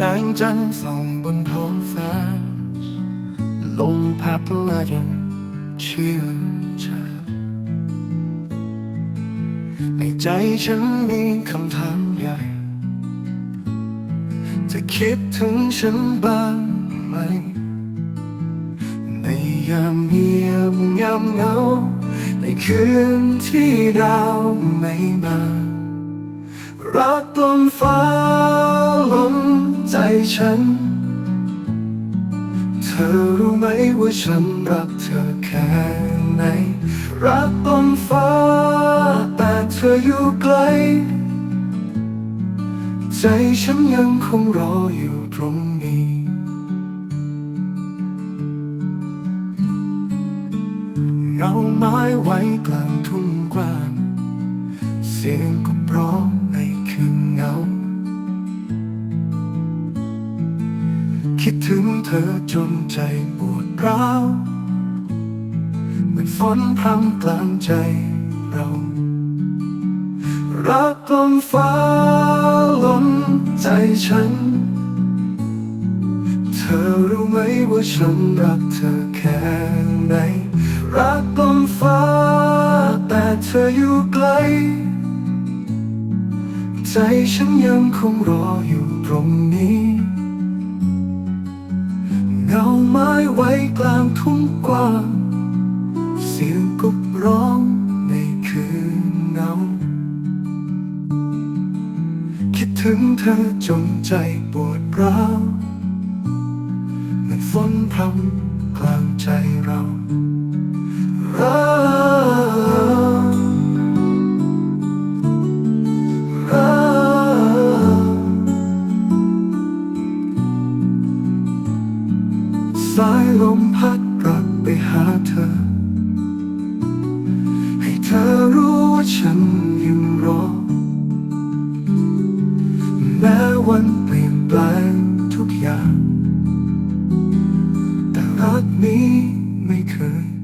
แสงจันทร์ส่องบนท้องฟ้า ลมพัดมายังชื่นใจในใจฉันมีคำถามใหญ่ จะคิดถึงฉันบ้างไหม ในยามเงียบยามเงา ในคืนที่ดาวไม่มา รักลมฟ้าลม ฉัน เธอรู้ไหมว่าฉันรักเธอแค่ไหน รักลมฟ้า แต่เธออยู่ไกล ใจฉันยังคงรออยู่ตรงนี้เงาไม้ไว้กลางทุ่งกว้าง เสียงก็ร้องในคืนเงา คิดถึงเธอจนใจปวดร้าวเหมือนฝนพรำกลางใจเรา รักลมฟ้าล้มใจฉัน เธอรู้ไหมว่าฉันรักเธอแค่ไหน รักลมฟ้า แต่เธออยู่ไกล ใจฉันยังคงรออยู่ตรงนี้ ไว้กลางทุ่งกว้าง เสียงกบร้องในคืนเงา คิดถึงเธอจนใจปวดร้าวเหมือนฝนพรำกลางใจเราายลมพัดกลับไปหาเธอ ให้เธอรู้ว่าฉันยังรอ แม้วันเปลี่ยนแปลงทุกอย่าง แต่รักนี้ไม่เคย